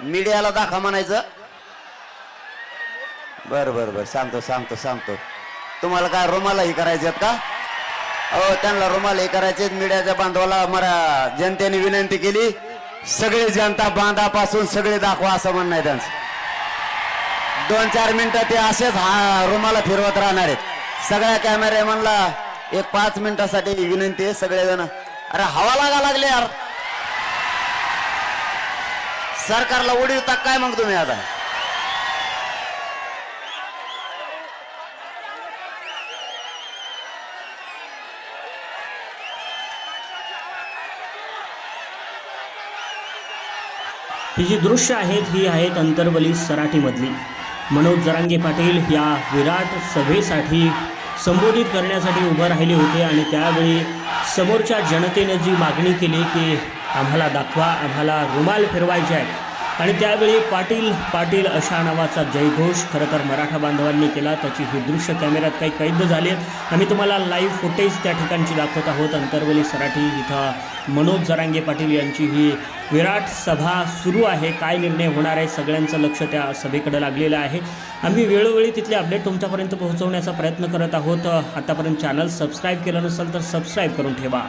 मीडियाला दाखवा म्हणायचं. बर बर बर. सांगतो सांगतो सांगतो. तुम्हाला काय रुमाला ही करायचे आहेत का? हो त्यांना रुमाल ही करायचे मीडियाच्या बांधवाला मला जनतेने विनंती केली. सगळी जनता बांधापासून सगळे दाखवा असं म्हणणं आहे त्यांचं. दोन चार मिनिटं ते असेच हा रुमाला फिरवत राहणार आहेत. सगळ्या कॅमेरेमॅनला एक पाच मिनिटासाठी विनंती आहे सगळेजण. अरे हवा लागा लागले यार. सरकारला उडीवता काय मग तुम्ही आता? ही जी दृश्य आहेत ही आहेत अंतरवली सराटीमधली. मनोज जरांगे पाटील या विराट सभेसाठी संबोधित करण्यासाठी उभं राहिले होते आणि त्यावेळी समोरच्या जनतेनं जी मागणी केली की आम्हाला दाखवा आम्हाला रुमाल फिरवायचे आहेत आणि त्यावेळी पाटील पाटील अशा नावाचा जयघोष. खरं तर मराठा बांधवांनी केला. त्याची ही दृश्य कॅमेऱ्यात काही कैद झाली आहेत. आम्ही तुम्हाला लाईव्ह फुटेज त्या ठिकाणची दाखवत आहोत. अंतरवली सराठी इथं मनोज जरांगे पाटील यांची ही विराट सभा सुरू आहे. काय निर्णय होणार आहे? सगळ्यांचं लक्ष त्या सभेकडे लागलेलं आहे. आम्ही वेळोवेळी तिथले अपडेट तुमच्यापर्यंत पोहोचवण्याचा प्रयत्न करत आहोत. आतापर्यंत चॅनल सबस्क्राईब केलं नसेल तर सबस्क्राईब करून ठेवा.